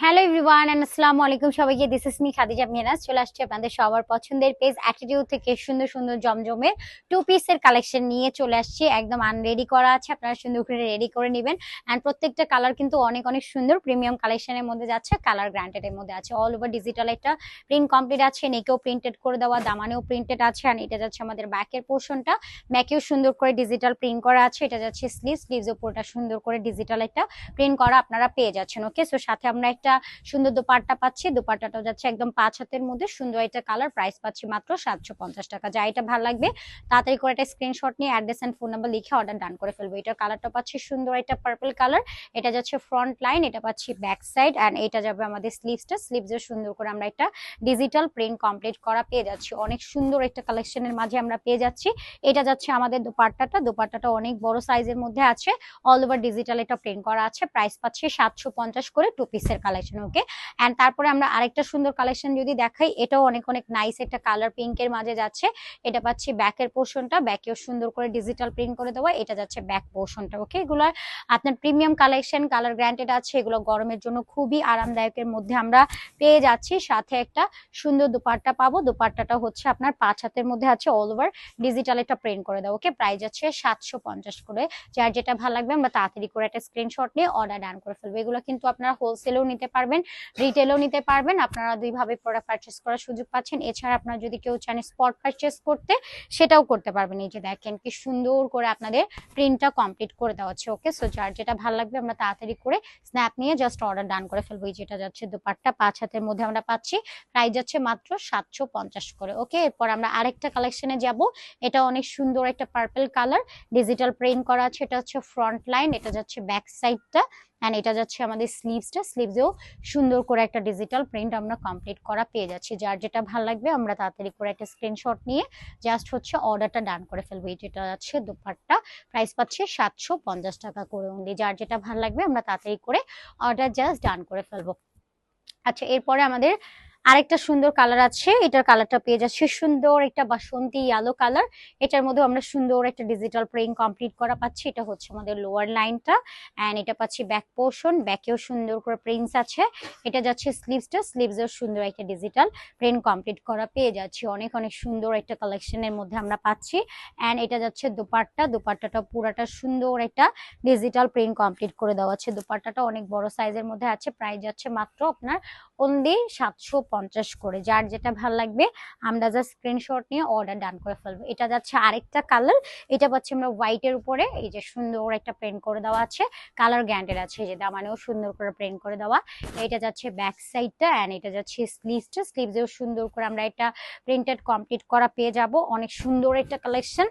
Hello everyone and আসসালামু আলাইকুম সবাইকে দিস ইস মি খাদিজা মিনাজ চলে আসছি আপনাদের সবার পছন্দের পেজ অ্যাটিটিউড থেকে সুন্দর সুন্দর, জমজমের টু পিসের কালেকশন নিয়ে চলে আসছি। একদম আনরেডি করা আছে, আপনারা সুন্দর করে রেডি করে নেবেন। অ্যান্ড প্রত্যেকটা কালার কিন্তু অনেক অনেক সুন্দর প্রিমিয়াম কালেকশনের মধ্যে যাচ্ছে কালার গ্রান্টেড এর মধ্যে আছে। অল ওভার ডিজিটাল একটা প্রিন্ট কমপ্লিট আছে নেকেও প্রিন্টেড করে দেওয়া, দামানেও প্রিন্টেড আছে অ্যান্ড এটা যাচ্ছে আমাদের ব্যাকের পোর্শনটা ব্যাকেও সুন্দর করে ডিজিটাল প্রিন্ট করা আছে, এটা যাচ্ছে স্লিভ স্লিভস পুরোটা সুন্দর করে ডিজিটাল একটা প্রিন্ট করা আপনারা পেয়ে যাচ্ছেন ওকে সো সাথে আমরা সুন্দর দোপাট্টা পাচ্ছি। দোপাট্টাটাও যাচ্ছে একদম পাঁচ হাতের মধ্যে। সুন্দর একটা কালার প্রাইস পাচ্ছি মাত্র সাতশো পঞ্চাশ টাকা। যা এটা ভালো লাগবে, তাড়াতাড়ি করে একটা স্ক্রিনশট নিয়ে অ্যাড্রেস অ্যান্ড ফোন নাম্বার লিখে অর্ডার ডান করে ফেলব। এটার কালারটা পাচ্ছি সুন্দর একটা পার্পল কালার এটা যাচ্ছে ফ্রন্ট লাইন এটা পাচ্ছি ব্যাক সাইড অ্যান্ড এটা যাবে আমাদের স্লিভসটা স্লিভসের সুন্দর করে আমরা একটা ডিজিটাল প্রিন্ট কমপ্লিট করা পেয়ে যাচ্ছি। অনেক সুন্দর একটা কালেকশনের মাঝে আমরা পেয়ে যাচ্ছি। এটা যাচ্ছে আমাদের দোপাট্টাটা। দোপাট্টাটা অনেক বড় সাইজের মধ্যে আছে। অল ওভার ডিজিটাল এটা প্রিন্ট করা আছে। প্রাইস পাচ্ছি সাতশো পঞ্চাশ করে টু পিসের কালেকশন ওকে অ্যান্ড তারপরে আমরা আরেকটা সুন্দর কালেকশন যদি দেখাই, এটাও অনেক অনেক নাইস একটা কালার পিঙ্কের মাঝে যাচ্ছে। এটা পাচ্ছি ব্যাকের পোর্শনটা ব্যাকেও সুন্দর করে ডিজিটাল প্রিন্ট করে দেওয়া, এটা যাচ্ছে ব্যাক পোর্শনটা ওকে এগুলো আপনার প্রিমিয়াম কালেকশন কালার গ্র্যান্টেড আছে, এগুলো গরমের জন্য খুবই আরামদায়কের মধ্যে আমরা পেয়ে যাচ্ছি। সাথে একটা সুন্দর দুপাট্টা পাবো, দুপাট্টাটা হচ্ছে আপনার পাঁচ হাতের মধ্যে আছে অল ওভার ডিজিটাল একটা প্রিন্ট করে দেওয়া ওকে প্রাইস আছে সাতশো পঞ্চাশ করে। যার যেটা ভালো লাগবে, আমরা তাড়াতাড়ি করে একটা স্ক্রিনশট নিয়ে অর্ডার ডান করে ফেলব। এগুলো কিন্তু আপনারা হোলসেলেও নিতে পারবেন রিটেলও নিতে পারবেন, আপনারা দুইভাবে প্রোডাক্ট পারচেস করার সুযোগ পাচ্ছেন। এছাড়া আপনারা যদি কেউ চান স্পট পারচেস করতে, সেটাও করতে পারবেন। এই যে দেখেন কি সুন্দর করে আপনাদের প্রিন্টটা কমপ্লিট করে দেওয়া হচ্ছে ওকে সো যার যেটা ভালো লাগবে আমরা তাড়াতাড়ি করে স্ন্যাপ নিয়ে জাস্ট অর্ডার ডান করে ফেলব। এই যেটা যাচ্ছে দুপাট্টা, পাঁচ হাতের মধ্যে আমরা পাচ্ছি। প্রাইস যাচ্ছে মাত্র সাতশো পঞ্চাশ করে ওকে এরপর আমরা আরেকটা কালেকশনে যাব। এটা অনেক সুন্দর একটা পার্পল কালার ডিজিটাল প্রিন্ট করা আছে। এটা হচ্ছে ফ্রন্ট লাইন এটা যাচ্ছে ব্যাক সাইডটা অ্যান্ড এটা যাচ্ছে আমাদের স্লিভসটা স্লিভসেও সুন্দর করে একটা ডিজিটাল প্রিন্ট আমরা কমপ্লিট করা পেয়ে যাচ্ছি। যার যেটা ভালো লাগবে, আমরা তাড়াতাড়ি করে একটা স্ক্রিনশট নিয়ে জাস্ট হচ্ছে অর্ডারটা ডান করে ফেলব। এই যেটা যাচ্ছে দুপাট্টা প্রাইস পাচ্ছে সাতশো পঞ্চাশ টাকা করে অনলি যার যেটা ভালো লাগবে, আমরা তাড়াতাড়ি করে অর্ডার জাস্ট ডান করে ফেলব। আচ্ছা এরপরে আমাদের আরেকটা সুন্দর কালার আছে, এটার কালারটা পেয়ে যাচ্ছে সুন্দর একটা বাসন্তী ইয়ালো কালার এটার মধ্যে আমরা সুন্দর একটা ডিজিটাল প্রিন্ট কমপ্লিট করা পাচ্ছি, এটা হচ্ছে আমাদের লোয়ার লাইনটা অ্যান্ড এটা পাচ্ছি ব্যাক পোর্শন ব্যাকেও সুন্দর করে প্রিন্টস আছে, এটা যাচ্ছে স্লিভসটা স্লিভসেও সুন্দর একটা ডিজিটাল প্রিন্ট কমপ্লিট করা পেয়ে যাচ্ছি, অনেক অনেক সুন্দর একটা কালেকশনের মধ্যে আমরা পাচ্ছি অ্যান্ড এটা যাচ্ছে দুপাট্টা, দুপাট্টাটা পুরাটা সুন্দর একটা ডিজিটাল প্রিন্ট কমপ্লিট করে দেওয়া আছে, দুপাট্টাটা অনেক বড় সাইজের মধ্যে আছে প্রাইস যাচ্ছে মাত্র আপনার অনলি সাতশো পঞ্চাশ করে, যার যেটা ভালো লাগবে, আমরা জাস্ট স্ক্রিনশট নিয়ে অর্ডার ডান করে ফেলব। এটা যাচ্ছে আরেকটা কালার এটা পাচ্ছি আমরা হোয়াইটের উপরে, এই যে সুন্দর একটা প্রিন্ট করে দেওয়া আছে কালার গ্যান্ডেড আছে যে দামানেও সুন্দর করে প্রিন্ট করে দেওয়া। এটা যাচ্ছে ব্যাক সাইডটা অ্যান্ড এটা যাচ্ছে স্লিভসটা স্লিভসেও সুন্দর করে আমরা এটা প্রিন্টেড কমপ্লিট করা পেয়ে যাব। অনেক সুন্দর একটা কালেকশন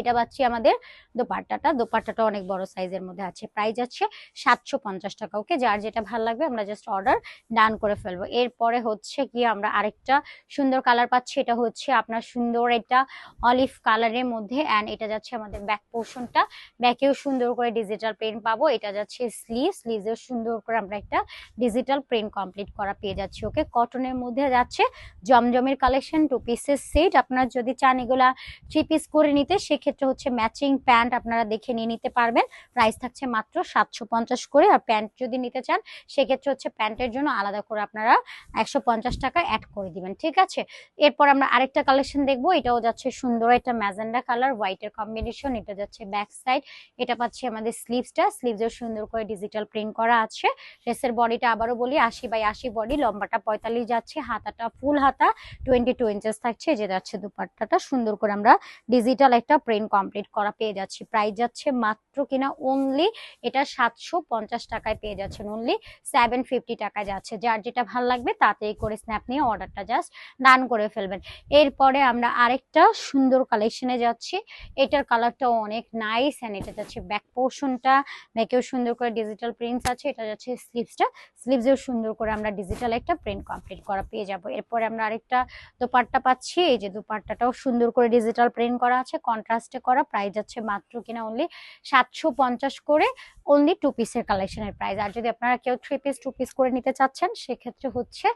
এটা পাচ্ছি আমাদের দোপাট্টাটা। দোপাট্টাটা অনেক বড় সাইজের মধ্যে আছে। প্রাইস আছে সাতশো পঞ্চাশ টাকা, ওকে? যার যেটা ভালো লাগবে আমরা জাস্ট অর্ডার ডান করে ফেলব। এরপরে হচ্ছে কি আমরা আরেকটা সুন্দর কালার পাচ্ছি। এটা হচ্ছে আপনার সুন্দর এটা অলিভ কালারের মধ্যে অ্যান্ড এটা যাচ্ছে আমাদের ব্যাক পোর্শনটা ব্যাকেও সুন্দর করে ডিজিটাল প্রিন্ট পাবো। এটা যাচ্ছে স্লিভ স্লিভেও সুন্দর করে আমরা একটা ডিজিটাল প্রিন্ট কমপ্লিট করা পেয়ে যাচ্ছি, ওকে? কটনের মধ্যে যাচ্ছে জমজমের কালেকশন টু পিসের সেট আপনার যদি চান এগুলা থ্রি পিস করে নিতে, সেক্ষেত্রে হচ্ছে ম্যাচিং প্যান্ট আপনারা দেখে নিয়ে নিতে পারবেন। প্রাইস থাকছে মাত্র সাতশো পঞ্চাশ করে আর প্যান্ট যদি নিতে চান, সেক্ষেত্রে হচ্ছে প্যান্টের জন্য আলাদা করে আপনারা একশো পঞ্চাশ টাকা অ্যাড করে দিবেন, ঠিক আছে? এরপর আমরা আরেকটা কালেকশন দেখব, এটাও যাচ্ছে সুন্দর একটা ম্যাজেন্ডা কালার হোয়াইটের কম্বিনেশন এটা যাচ্ছে ব্যাক সাইড এটা পাচ্ছি আমাদের স্লিভসটা স্লিভসেও সুন্দর করে ডিজিটাল প্রিন্ট করা আছে। ড্রেসের বডিটা আবারও বলি, আশি বাই আশি বডি লম্বাটা পঁয়তাল্লিশ যাচ্ছে, হাতাটা ফুল হাতা টোয়েন্টি টু ইঞ্চেস থাকছে যে যাচ্ছে দুপাট্টাটা সুন্দর করে আমরা ডিজিটাল একটা প্রিন্ট কমপ্লিট করা পেয়ে যাচ্ছি। প্রাইস যাচ্ছে মাত্র কিনা অনলি এটা সাতশো পঞ্চাশ টাকায় পেয়ে যাচ্ছেন। অনলি সেভেন ফিফটি টাকায় যাচ্ছে। যার যেটা ভালো লাগবে তাতেই করে স্ন্যাপ নিয়ে অর্ডারটা জাস্ট ডান করে ফেলবেন। এরপরে আমরা আরেকটা সুন্দর কালেকশনে যাচ্ছি। এটার কালারটা অনেক নাইস অ্যান্ড এটা যাচ্ছে ব্যাক পোর্শনটা ব্যাকেও সুন্দর করে ডিজিটাল প্রিন্টস আছে। এটা যাচ্ছে স্লিভসটা স্লিভসেও সুন্দর করে আমরা ডিজিটাল একটা প্রিন্ট কমপ্লিট করা পেয়ে যাব। এরপরে আমরা আরেকটা দোপাট্টা পাচ্ছি। এই যে দোপাট্টাটাও সুন্দর করে ডিজিটাল প্রিন্ট করা আছে। কন্ট্রাস্ট কন্ট্রাস্টে করা প্রাইস যাচ্ছে মাত্র কিনা অনলি সাতশো পঞ্চাশ করে অনলি টু পিসের কালেকশনের প্রাইস আর যদি আপনারা কেউ থ্রি পিস টু পিস করে নিতে চাচ্ছেন, সেক্ষেত্রে হচ্ছে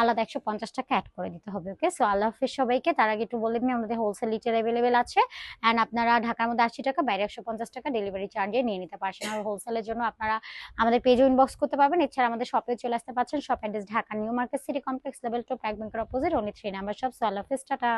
আলাদা একশো পঞ্চাশ টাকা অ্যাড করে দিতে হবে ওকে সো আল্লাহ হাফিজ সবাইকে, তার আগে একটু বলে দিন আমাদের হোলসেল লিটার অ্যাভেলেবেল আছে। অ্যান্ড আপনারা ঢাকার মধ্যে আশি টাকা, বাইরে একশো পঞ্চাশ টাকা ডেলিভারি চার্জে নিয়ে নিতে পারছেন। আর হোলসেলের জন্য আপনারা আমাদের পেজে ইনবক্স করতে পারবেন। এছাড়া আমাদের শপে চলে আসতে পারছেন shop address Dhaka New Market City Complex level two ব্যাংকের opposite only three number shop so আল্লাহ হাফিজ, টাটা।